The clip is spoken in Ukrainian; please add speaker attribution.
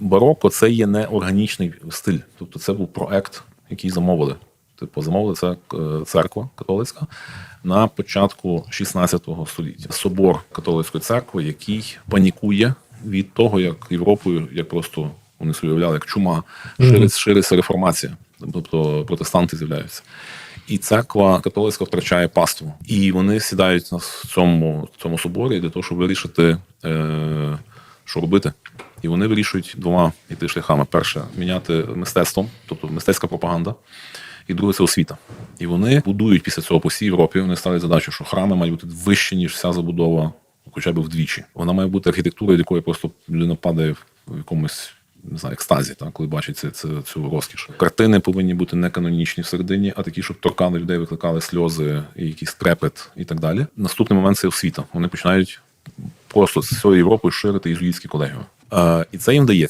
Speaker 1: Бароко це є не органічний стиль. Тобто це був проект, який замовили. Типу, замовили це е, церква католицька на початку 16 століття. Собор католицької церкви, який панікує від того, як Європою, як просто вони собі уявляли, як чума шириться, шириться реформація, тобто протестанти з'являються. І церква католицька втрачає паству. І вони сідають на цьому, цьому соборі для того, щоб вирішити, е, що робити. І вони вирішують двома іти шляхами: перше міняти мистецтвом, тобто мистецька пропаганда, і друге це освіта. І вони будують після цього по всій Європі. Вони ставлять задачу, що храми мають бути вищі, ніж вся забудова, хоча б вдвічі. Вона має бути архітектурою, від якої просто людина падає в якомусь. Не знаю, екстазі, так, коли бачить це, це, цю розкіш. Картини повинні бути не канонічні всередині, а такі, щоб торкали людей, викликали сльози, і якийсь трепет і так далі. Наступний момент це освіта. Вони починають просто з всією Європою ширити єзуїтські колегіуми. І це їм вдається.